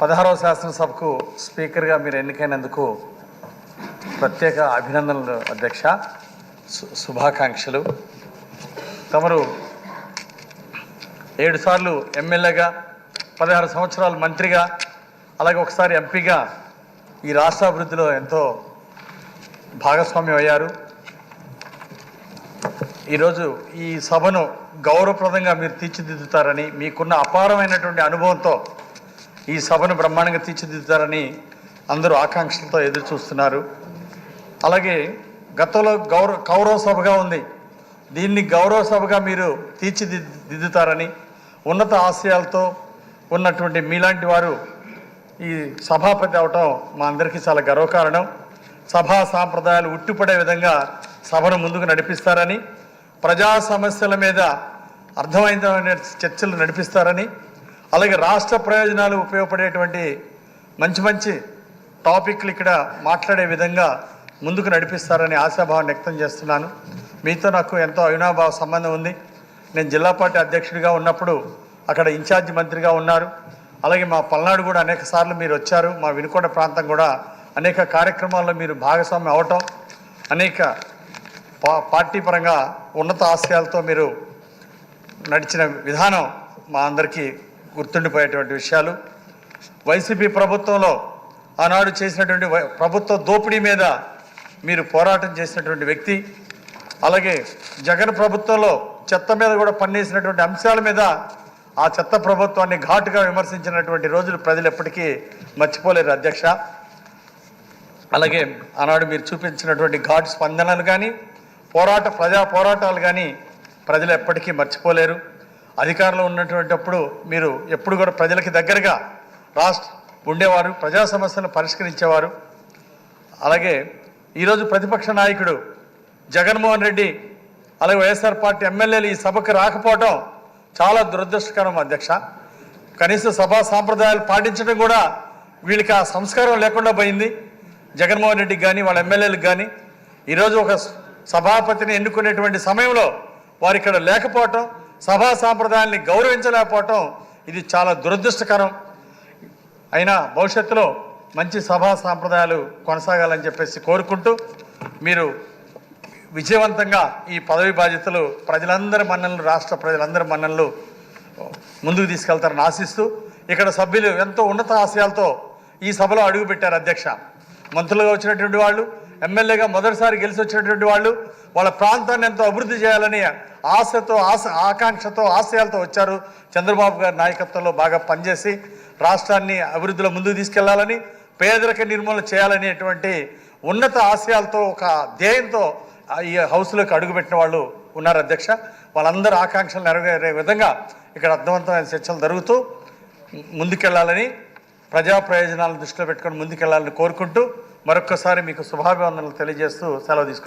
పదహారవ శాసనసభకు స్పీకర్గా మీరు ఎన్నికైనందుకు ప్రత్యేక అభినందనలు అధ్యక్ష. సు- శుభాకాంక్షలు. తమరు ఏడు సార్లు ఎమ్మెల్యేగా పదహారు సంవత్సరాలు మంత్రిగా అలాగే ఒకసారి ఎంపీగా ఈ రాష్ట్ర అభివృద్ధిలో ఎంతో భాగస్వామ్యం అయ్యారు. ఈరోజు ఈ సభను గౌరవప్రదంగా మీరు తీర్చిదిద్దుతారని మీకున్న అపారమైనటువంటి అనుభవంతో ఈ సభను బ్రహ్మాండంగా తీర్చిదిద్దుతారని అందరూ ఆకాంక్షలతో ఎదురు చూస్తున్నారు. అలాగే గతంలో గౌరవ కౌరవ సభగా ఉంది. దీన్ని గౌరవ సభగా మీరు తీర్చిదిద్దుతారని ఉన్నత ఆశయాలతో ఉన్నటువంటి మీలాంటి వారు ఈ సభాపతి అవటం మా అందరికీ చాలా గర్వకారణం. సభా సాంప్రదాయాలు ఉట్టిపడే విధంగా సభను ముందుకు నడిపిస్తారని ప్రజా సమస్యల మీద అర్థమైన చర్చలు నడిపిస్తారని అలాగే రాష్ట్ర ప్రయోజనాలు ఉపయోగపడేటువంటి మంచి మంచి టాపిక్లు ఇక్కడ మాట్లాడే విధంగా ముందుకు నడిపిస్తారని ఆశాభావం వ్యక్తం చేస్తున్నాను. మీతో నాకు ఎంతో అవినాభావ సంబంధం ఉంది. నేను జిల్లా పార్టీ అధ్యక్షుడిగా ఉన్నప్పుడు అక్కడ ఇన్ఛార్జి మంత్రిగా ఉన్నారు. అలాగే మా పల్నాడు కూడా అనేక సార్లు మీరు వచ్చారు. మా వినుకొండ ప్రాంతం కూడా అనేక కార్యక్రమాల్లో మీరు భాగస్వామ్యం అవటం అనేక పా- పార్టీ పరంగా ఉన్నత ఆశయాలతో మీరు నడిచిన విధానం మా అందరికీ గుర్తుండిపోయేటువంటి విషయాలు. వైసీపీ ప్రభుత్వంలో ఆనాడు చేసినటువంటి ప్రభుత్వ దోపిడీ మీద మీరు పోరాటం చేసినటువంటి వ్యక్తి అలాగే జగన్ ప్రభుత్వంలో చెత్త మీద కూడా పన్నేసినటువంటి అంశాల మీద ఆ చెత్త ప్రభుత్వాన్ని ఘాటుగా విమర్శించినటువంటి రోజులు ప్రజలు ఎప్పటికీ మర్చిపోలేరు అధ్యక్ష. అలాగే ఆనాడు మీరు చూపించినటువంటి ఘాటు స్పందనలు కానీ పోరాట ప్రజా పోరాటాలు కానీ ప్రజలు ఎప్పటికీ మర్చిపోలేరు. అధికారంలో ఉన్నటువంటిప్పుడు మీరు ఎప్పుడు కూడా ప్రజలకి దగ్గరగా రాష్ట్ర ఉండేవారు ప్రజా సమస్యలను పరిష్కరించేవారు. అలాగే ఈరోజు ప్రతిపక్ష నాయకుడు జగన్మోహన్ రెడ్డి అలాగే వైఎస్ఆర్ పార్టీ ఎమ్మెల్యేలు ఈ సభకు రాకపోవడం చాలా దురదృష్టకరం అధ్యక్ష. కనీస సభా సాంప్రదాయాలు పాటించడం కూడా వీళ్ళకి ఆ సంస్కారం లేకుండా పోయింది. జగన్మోహన్ రెడ్డికి కానీ వాళ్ళ ఎమ్మెల్యేలకు కానీ ఈరోజు ఒక సభాపతిని ఎన్నుకునేటువంటి సమయంలో వారు ఇక్కడ లేకపోవటం సభా సాంప్రదాయాల్ని గౌరవించలేకపోవటం ఇది చాలా దురదృష్టకరం. అయినా భవిష్యత్తులో మంచి సభా సాంప్రదాయాలు కొనసాగాలని చెప్పేసి కోరుకుంటూ మీరు విజయవంతంగా ఈ పదవి బాధ్యతలు ప్రజలందరి మన్ననలు రాష్ట్ర ప్రజలందరి మన్ననలు ముందుకు తీసుకెళ్తారని ఆశిస్తూ ఇక్కడ సభ్యులు ఎంతో ఉన్నత ఆశయాలతో ఈ సభలో అడుగుపెట్టారు అధ్యక్ష. మంత్రులుగా వచ్చినటువంటి వాళ్ళు ఎమ్మెల్యేగా మొదటిసారి గెలిచి వచ్చినటువంటి వాళ్ళు వాళ్ళ ప్రాంతాన్ని ఎంతో అభివృద్ధి చేయాలని ఆశతో ఆశ ఆకాంక్షతో ఆశయాలతో వచ్చారు. చంద్రబాబు గారి నాయకత్వంలో బాగా పనిచేసి రాష్ట్రాన్ని అభివృద్ధిలో ముందుకు తీసుకెళ్ళాలని పేదరిక నిర్మూలన చేయాలనేటువంటి ఉన్నత ఆశయాలతో ఒక ధ్యేయంతో ఈ హౌస్లోకి అడుగుపెట్టిన వాళ్ళు ఉన్నారు అధ్యక్ష. వాళ్ళందరూ ఆకాంక్షలు నెరవేరే విధంగా ఇక్కడ అర్థవంతమైన చర్చలు జరుగుతూ ముందుకెళ్ళాలని ప్రజా ప్రయోజనాలను దృష్టిలో పెట్టుకొని ముందుకెళ్ళాలని కోరుకుంటూ మరొక్కసారి మీకు శుభాభివందనలు తెలియజేస్తూ సెలవు తీసుకుంటాను